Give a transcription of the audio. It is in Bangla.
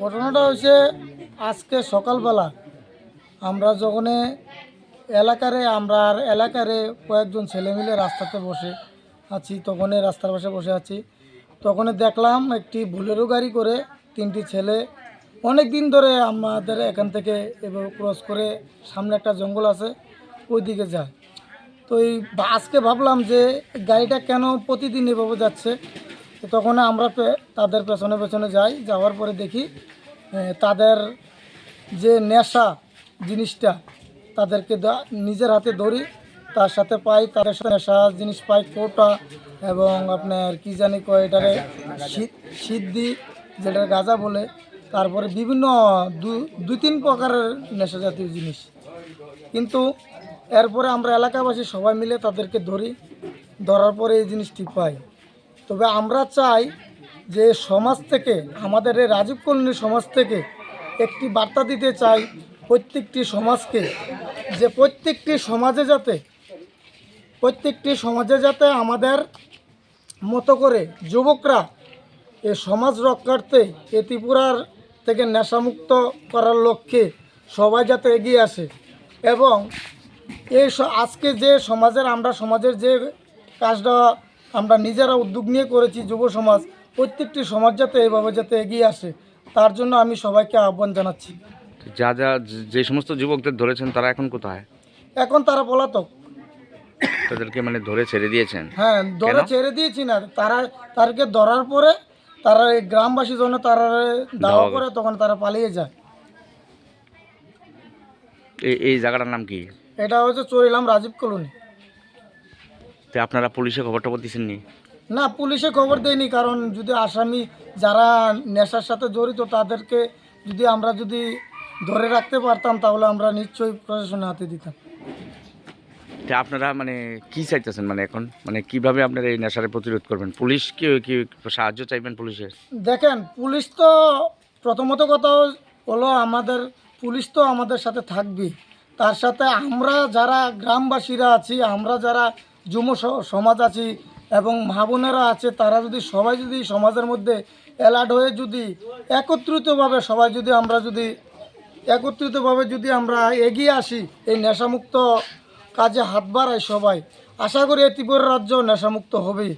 ঘটনাটা হয়েছে আজকে সকালবেলা। আমরা যখন এলাকারে, আমরা আর এলাকারে কয়েকজন ছেলে মিলে রাস্তাতে বসে আছি তখনই রাস্তার পাশে বসে আছি। তখন দেখলাম একটি বুলেরো গাড়ি করে তিনটি ছেলে। অনেক দিন ধরে আমাদের এখান থেকে এভাবে ক্রস করে সামনে একটা জঙ্গল আছে ওই দিকে যায়। তো এই আজকে ভাবলাম যে গাড়িটা কেন প্রতিদিন এভাবে যাচ্ছে? তো তখন আমরা তাদের পেছনে পেছনে যাই, যাওয়ার পরে দেখি তাদের যে নেশা জিনিসটা, তাদেরকে নিজের হাতে ধরি, তার সাথে পাই, তাদের সাথে নেশা জিনিস পাই, কোটা এবং আপনার কি জানি কয় এটারে সিদ্ধি যেটা গাঁজা বলে, তারপরে বিভিন্ন দুই তিন প্রকারের নেশা জাতীয় জিনিস। কিন্তু এরপরে আমরা এলাকাবাসী সবাই মিলে তাদেরকে ধরি, ধরার পরে এই জিনিসটি পাই। তবে আমরা চাই যে সমাজ থেকে, আমাদের এই রাজীব কলোনি সমাজ থেকে একটি বার্তা দিতে চাই প্রত্যেকটি সমাজকে যে প্রত্যেকটি সমাজে যাতে, প্রত্যেকটি সমাজে যাতে আমাদের মতো করে যুবকরা এ সমাজ রক্ষার্থে এ ত্রিপুরার থেকে নেশামুক্ত করার লক্ষ্যে সবাই যাতে এগিয়ে আসে এবং এই আজকে যে সমাজের, আমরা সমাজের যে কাজটা আমরা নিজেরা উদ্যোগ নিয়ে করেছি যুব সমাজ প্রত্যেকটি সমাজ যাতে এইভাবে যাতে এগিয়ে আসে তার জন্য আমি সবাইকে আহ্বান জানাচ্ছি। যা যা যে সমস্ত যুবকদের ধরেছেন তারা এখন কোথায়? এখন তারা পলাতক। তাদেরকে মানে ধরে ছেড়ে দিয়েছেন? হ্যাঁ ধরে ছেড়ে দিয়েছি না। তারা তাদেরকে ধরার পরে তারা এই গ্রামবাসী যখন তারা দাওয়া করে তখন তারা পালিয়ে যায়। এই এই জায়গাটার নাম কি? এটা হচ্ছে চলিলাম রাজীব কলোনি। তো আপনারা পুলিশে খবর টবর দিচ্ছেন নি না পুলিশে খবর দেয়নি কারণ যদি আসামি যারা নেশার সাথে জড়িত তাদেরকে যদি আমরা যদি ধরে রাখতে পারতাম তাহলে আমরা নিশ্চয়ই প্রশাসনের হাতে দিতাম। তো আপনারা মানে কি চাইতেছেন মানে এখন? মানে কীভাবে আপনারা এই নেশারে প্রতিরোধ করবেন? পুলিশ কি কি সাহায্য চাইবেন পুলিশের? দেখেন পুলিশ তো প্রথমত কথা হলো আমাদের পুলিশ তো আমাদের সাথে থাকবে তার সাথে আমরা যারা গ্রামবাসীরা আছি আমরা যারা যুব সমাজ আছি এবং মা বোনেরা আছে, তারা যদি, সবাই যদি সমাজের মধ্যে অ্যালার্ট হয়ে যদি একত্রিতভাবে, সবাই যদি আমরা যদি একত্রিতভাবে যদি আমরা এগিয়ে আসি, এই নেশামুক্ত কাজে হাত বাড়াই সবাই, আশা করি এই ত্রিপুরা রাজ্য নেশামুক্ত হবে